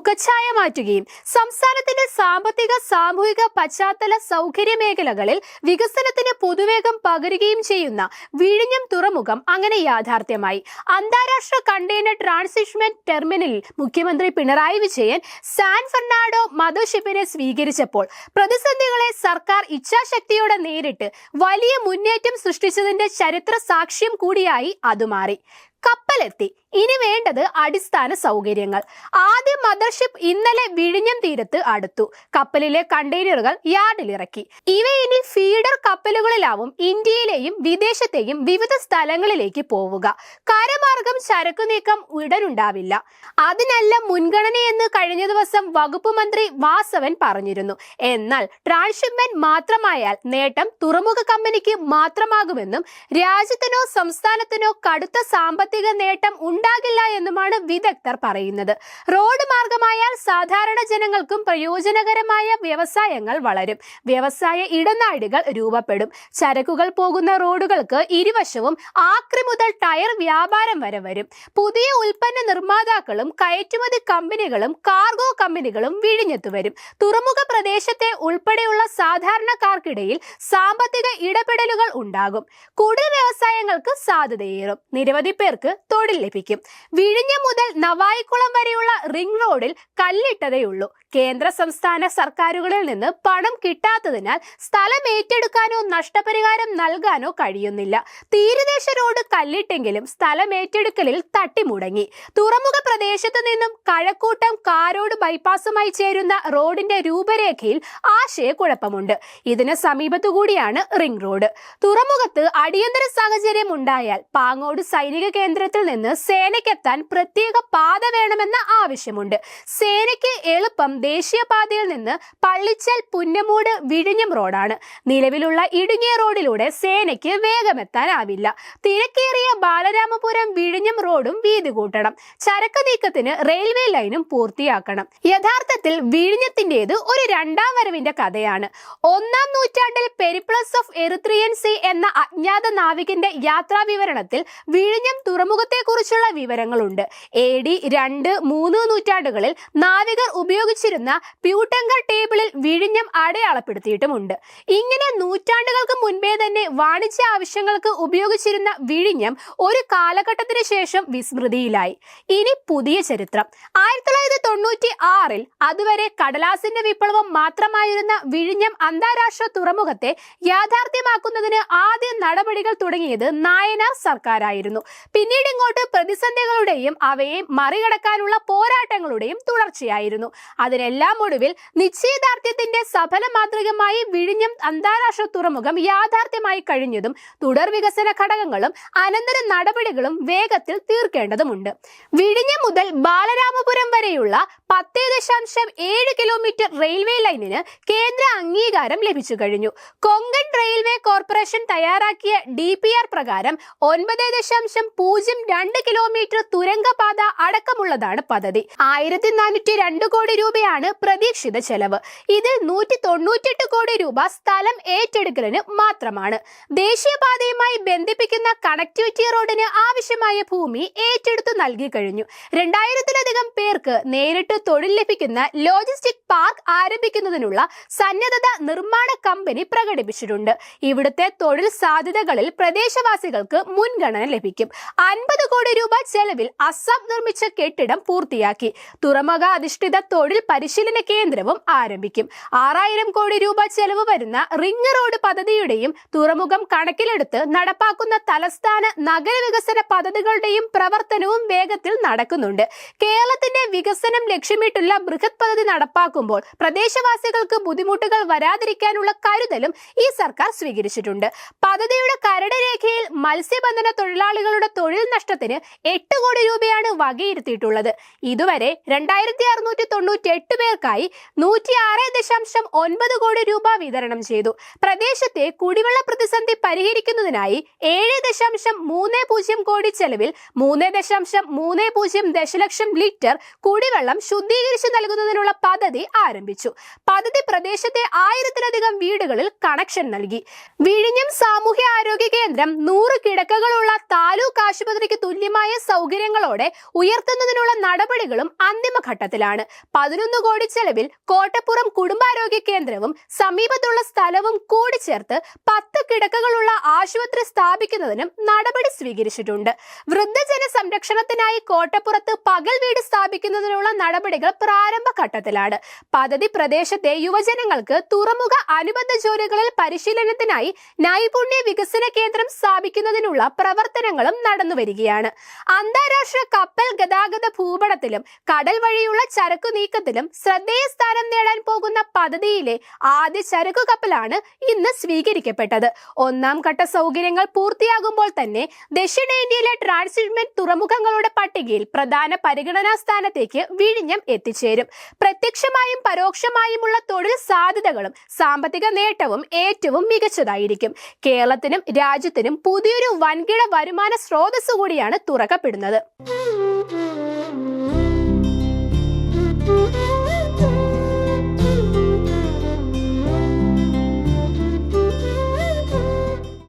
മുഖച്ഛായ മാറ്റുകയും സംസ്ഥാനത്തിന്റെ സാമ്പത്തിക സാമൂഹിക പശ്ചാത്തല സൗകര്യ മേഖലകളിൽ വികസനത്തിന് പൊതുവേഗം പകരുകയും ചെയ്യുന്ന വിഴിഞ്ഞം തുറമുഖം അങ്ങനെ യാഥാർത്ഥ്യമായി. അന്താരാഷ്ട്ര കണ്ടെയ്നർ ട്രാൻസിറ്റ്മെന്റ് ടെർമിനലിൽ മുഖ്യമന്ത്രി പിണറായി വിജയൻ സാൻ ഫെർണാഡോ മദർഷിപ്പിനെ സ്വീകരിച്ചപ്പോൾ പ്രതിസന്ധികളെ സർക്കാർ ഇച്ഛാശക്തിയോടെ നേരിട്ട് വലിയ മുന്നേറ്റം സൃഷ്ടിച്ചതിന്റെ ചരിത്ര സാക്ഷ്യം കൂടിയായി അത് മാറി. കപ്പലെത്തി. ഇനി വേണ്ടത് അടിസ്ഥാന സൗകര്യങ്ങൾ. ആദ്യ മദർഷിപ്പ് ഇന്നലെ വിഴിഞ്ഞം തീരത്ത് അടുത്തു. കപ്പലിലെ കണ്ടെയ്നറുകൾ യാർഡിലിറക്കി. ഇവ ഇനി ഫീഡർ കപ്പലുകളിലാവും. ഇന്ത്യയിലെയും വിദേശത്തെയും വിവിധ സ്ഥലങ്ങളിലേക്ക് പോവുക. കരമാർഗം ചരക്കു നീക്കം ഉടനുണ്ടാവില്ല. അതിനല്ല മുൻഗണനയെന്ന് കഴിഞ്ഞ ദിവസം വകുപ്പ് മന്ത്രി വാസവൻ പറഞ്ഞിരുന്നു. എന്നാൽ ട്രാൻസ്ഷിപ്മെന്റ് മാത്രമായാൽ നേട്ടം തുറമുഖ കമ്പനിക്ക് മാത്രമാകുമെന്നും രാജ്യത്തിനോ സംസ്ഥാനത്തിനോ കടുത്ത സാമ്പത്തിക നേട്ടം ഉണ്ടാകില്ല എന്നുമാണ് വിദഗ്ധർ പറയുന്നത്. റോഡ് മാർഗമായാൽ സാധാരണ ജനങ്ങൾക്കും പ്രയോജനകരമായ വ്യവസായങ്ങൾ വളരും. വ്യവസായ ഇടനാഴികൾ രൂപപ്പെടും. ചരക്കുകൾ പോകുന്ന റോഡുകൾക്ക് ഇരുവശവും ആക്രി മുതൽ ടയർ വ്യാപാരം വരെ വരും. പുതിയ ഉൽപ്പന്ന നിർമ്മാതാക്കളും കയറ്റുമതി കമ്പനികളും കാർഗോ കമ്പനികളും വിഴിഞ്ഞെത്തു വരും. തുറമുഖ പ്രദേശത്തെ ഉൾപ്പെടെയുള്ള സാധാരണക്കാർക്കിടയിൽ സാമ്പത്തിക ഇടപെടലുകൾ ഉണ്ടാകും. കുടിൽ വ്യവസായങ്ങൾക്ക് സാധ്യതയേറും. നിരവധി പേർക്ക് തൊഴിൽ ലഭിക്കും. വിഴിഞ്ഞം മുതൽ നവായിക്കുളം വരെയുള്ള റിംഗ് റോഡിൽ കല്ലിട്ടതേയുള്ളൂ കേന്ദ്ര സംസ്ഥാന സർക്കാരുകളിൽ നിന്ന് പണം കിട്ടാത്തതിനാൽ സ്ഥലം ഏറ്റെടുക്കാനോ നഷ്ടപരിഹാരം നൽകാനോ കഴിയുന്നില്ല. തീരദേശ റോഡ് കല്ലിട്ടെങ്കിലും സ്ഥലം ഏറ്റെടുക്കലിൽ തട്ടിമുടങ്ങി. തുറമുഖ പ്രദേശത്ത് നിന്നും കഴക്കൂട്ടം കാരോട് ബൈപ്പാസുമായി ചേരുന്ന റോഡിന്റെ രൂപരേഖയിൽ ആശയക്കുഴപ്പമുണ്ട്. ഇതിന് സമീപത്തുകൂടിയാണ് റിംഗ് റോഡ്. തുറമുഖത്ത് അടിയന്തര സാഹചര്യം ഉണ്ടായാൽ പാങ്ങോട് സൈനിക കേന്ദ്രത്തിൽ നിന്ന് സേനയ്ക്കെത്താൻ പ്രത്യേക പാത വേണമെന്ന ആവശ്യമുണ്ട്. സേനയ്ക്ക് എളുപ്പം ദേശീയപാതയിൽ നിന്ന് പള്ളിച്ചൽ പുന്നമൂട് വിഴിഞ്ഞം റോഡാണ്. നിലവിലുള്ള ഇടുങ്ങിയ റോഡിലൂടെ സേനയ്ക്ക് വേഗമെത്താനാവില്ല. തിരക്കേറിയ ബാലരാമപുരം വിഴിഞ്ഞം റോഡും വീതി കൂട്ടണം. ചരക്ക് നീക്കത്തിന് റെയിൽവേ ലൈനും പൂർത്തിയാക്കണം. യഥാർത്ഥത്തിൽ വിഴിഞ്ഞത്തിന്റേത് ഒരു രണ്ടാം വരവിന്റെ കഥയാണ്. ഒന്നാം നൂറ്റാണ്ടിൽ പെരിപ്ലസ് ഓഫ് എറിത്രിയൻ സി എന്ന അജ്ഞാത നാവികന്റെ യാത്രാ വിവരണത്തിൽ വിഴിഞ്ഞം തുറമുഖത്തെക്കുറിച്ചുള്ള വിവരങ്ങളുണ്ട്. എ ഡി രണ്ട് മൂന്ന് നൂറ്റാണ്ടുകളിൽ നാവികർ ഉപയോഗിച്ചിരുന്ന പ്യൂട്ടങ്കർ ടേബിളിൽ വിഴിഞ്ഞം അടയാളപ്പെടുത്തിയിട്ടുമുണ്ട്. ഇങ്ങനെ നൂറ്റാണ്ടുകൾക്ക് മുൻപേ തന്നെ വാണിജ്യ ആവശ്യങ്ങൾക്ക് ഉപയോഗിച്ചിരുന്ന വിഴിഞ്ഞം ഒരു കാലഘട്ടത്തിന് ശേഷം വിസ്മൃതിയിലായി. ഇനി പുതിയ ചരിത്രം. ആയിരത്തി തൊള്ളായിരത്തി തൊണ്ണൂറ്റി ആറിൽ അതുവരെ കടലാസിന്റെ വിപ്ലവം മാത്രമായിരുന്ന വിഴിഞ്ഞം അന്താരാഷ്ട്ര തുറമുഖത്തെ യാഥാർത്ഥ്യമാക്കുന്നതിന് ആദ്യ നടപടികൾ തുടങ്ങിയത് നായനാർ സർക്കാരായിരുന്നു. പിന്നീട് ഇങ്ങോട്ട് പ്രതിസന്ധികളുടെയും അവയെ മറികടക്കാനുള്ള പോരാട്ടങ്ങളുടെയും തുടർച്ചയായിരുന്നു. അതിനെല്ലാം ഒടുവിൽ നിശ്ചയദാർഢ്യത്തിന്റെ സഫല മാതൃകമായി വിഴിഞ്ഞം അന്താരാഷ്ട്ര തുറമുഖം യാഥാർത്ഥ്യമായി കഴിഞ്ഞതും തുടർ വികസന ഘടകങ്ങളും അനന്തര നടപടികളും വേഗത്തിൽ തീർക്കേണ്ടതുണ്ട് വിഴിഞ്ഞം മുതൽ ബാലരാമപുരം വരെയുള്ള പത്ത് ദശാംശം ഏഴ് കിലോമീറ്റർ റെയിൽവേ ലൈനിന് കേന്ദ്ര അംഗീകാരം ലഭിച്ചു കഴിഞ്ഞു. കൊങ്കൺ റെയിൽവേ കോർപ്പറേഷൻ തയ്യാറാക്കിയ ഡി പി ആർ പ്രകാരം ഒൻപത് ദശാംശം പൂജ്യം രണ്ട് കിലോമീറ്റർ തുരങ്കപാത അടക്കമുള്ളതാണ് പദ്ധതി. ആയിരത്തി നാനൂറ്റി രണ്ട് കോടി രൂപയാണ് പ്രതീക്ഷിത ചെലവ്. ഇതിൽ നൂറ്റി തൊണ്ണൂറ്റെട്ട് കോടി രൂപ സ്ഥലം ഏറ്റെടുക്കലിന് മാത്രമാണ്. ദേശീയപാതയുമായി ബന്ധിപ്പിക്കുന്ന കണക്ടിവിറ്റി റോഡിന് ആവശ്യമായ ഭൂമി ഏറ്റെടുത്തു നൽകി കഴിഞ്ഞു. രണ്ടായിരത്തിലധികം പേർക്ക് നേരിട്ട് തൊഴിൽ ലഭിക്കുന്ന ലോജിസ്റ്റിക് പാർക്ക് ആരംഭിക്കുന്നതിനുള്ള സന്നദ്ധത നിർമ്മാണ കമ്പനി പ്രകടിപ്പിച്ചിട്ടുണ്ട്. ഇവിടുത്തെ തൊഴിൽ സാധ്യതകളിൽ പ്രദേശവാസികൾക്ക് മുൻഗണന ലഭിക്കും. അൻപത് കോടി രൂപ ചെലവിൽ അസം നിർമ്മിച്ച കെട്ടിടം പൂർത്തിയാക്കി. തുറമുഖ അധിഷ്ഠിത തൊഴിൽ പരിശീലന കേന്ദ്രവും ആരംഭിക്കും. ആറായിരം കോടി രൂപ ചെലവ് വരുന്ന റിംഗ് റോഡ് പദ്ധതിയുടെയും തുറമുഖം കണക്കിലെടുത്ത് നടപ്പാക്കുന്ന തലസ്ഥാന നഗരവികസന പദ്ധതികളുടെയും പ്രവർത്തനവും വേഗത്തിൽ നടക്കുന്നുണ്ട്. കേരളത്തിന്റെ വികസനം ലക്ഷ്യമിട്ടുള്ള ബൃഹത് പദ്ധതി നടപ്പാക്കുമ്പോൾ പ്രദേശവാസികൾക്ക് ബുദ്ധിമുട്ടുകൾ വരാതിരിക്കാനുള്ള കരുതലും ഈ സർക്കാർ സ്വീകരിച്ചിട്ടുണ്ട്. പദ്ധതിയുടെ കരട് രേഖയിൽ മത്സ്യബന്ധന തൊഴിലാളികളുടെ തൊഴിൽ നഷ്ടത്തിന് എട്ട് കോടി രൂപയാണ് വകയിരുത്തിയിട്ടുള്ളത്. ഇതുവരെ രണ്ടായിരത്തി അറുന്നൂറ്റി തൊണ്ണൂറ്റി എട്ട് പേർക്കായി നൂറ്റി ആറ് ദശാംശം ഒൻപത് കോടി രൂപ വിതരണം ചെയ്തു. പ്രദേശത്തെ കുടിവെള്ള പ്രതിസന്ധി പരിഹരിക്കുന്നതിനായി ഏഴ് ദശാംശം മൂന്ന് പൂജ്യം കോടി ചെലവിൽ മൂന്ന് ദശാംശം മൂന്ന് പൂജ്യം ദശലക്ഷം ലിറ്റർ കുടിവെള്ളം ശുദ്ധീകരിച്ചു നൽകുന്നതിനുള്ള പദ്ധതി ആരംഭിച്ചു. പദ്ധതി പ്രദേശത്തെ ആയിരത്തിലധികം വീടുകളിൽ കണക്ഷൻ നൽകി. വിഴിഞ്ഞം സാമൂഹ്യ ആരോഗ്യ കേന്ദ്രം നൂറ് കിടക്കകളുള്ള താലൂക്ക് ആശുപത്രിക്ക് തുല്യമായ സൗകര്യങ്ങളോടെ ഉയർത്തുന്നതിനുള്ള നടപടികളും അന്തിമഘട്ടത്തിലാണ്. പതിനൊന്ന് കോടി ചെലവിൽ കോട്ടപ്പുറം കുടുംബാരോഗ്യ കേന്ദ്രവും സമീപത്തുള്ള സ്ഥലവും കൂടി ചേർത്ത് പത്ത് കിടക്കകളുള്ള ആശുപത്രി സ്ഥാപിക്കുന്നതിനും നടപടി സ്വീകരിച്ചിട്ടുണ്ട്. വൃദ്ധജന സംരക്ഷണത്തിനായി കോട്ടപ്പുറത്ത് പകൽ വീട് സ്ഥാപിക്കുന്നതിനുള്ള നടപടികൾ പ്രാരംഭ ഘട്ടത്തിലാണ് പദ്ധതി പ്രദേശത്തെ യുവജനങ്ങൾക്ക് തുറമുഖ അനുബന്ധ ജോലികളിൽ പരിശീലനത്തിനായി നൈപുണ്യ വികസന കേന്ദ്രം സ്ഥാപിക്കുന്നതിനുള്ള പ്രവർത്തനങ്ങളും നടന്നുവരികയാണ് അന്താരാഷ്ട്ര കപ്പൽ ഗതാഗത ഭൂപടത്തിലും കടൽ വഴിയുള്ള ചരക്കു നീക്കത്തിലും ശ്രദ്ധേയ സ്ഥാനം നേടാൻ പോകുന്ന പദ്ധതിയിലെ ആദ്യ ചരക്കു കപ്പലാണ് ഇന്ന് സ്വീകരിക്കപ്പെട്ടത്. ഒന്നാം ഘട്ട സൗകര്യങ്ങൾ പൂർത്തിയാകുമ്പോൾ തന്നെ ദക്ഷിണേന്ത്യയിലെ ട്രാൻസ്ഷിപ്മെന്റ് തുറമുഖങ്ങളുടെ പട്ടികയിൽ പ്രധാന പരിഗണനാ സ്ഥാനത്തേക്ക് വിഴിഞ്ഞം എത്തിച്ചേരും. പ്രത്യക്ഷമായും പരോക്ഷമായുമുള്ള തൊഴിൽ സാധ്യതകളും സാമ്പത്തിക നേട്ടവും ഏറ്റവും മികച്ചതായിരിക്കും. കേരളത്തിനും രാജ്യത്തിനും പുതിയൊരു വൻകിട വരുമാന സ്രോതസ് കൂടിയാണ് തുറക്കപ്പെടുന്നത്.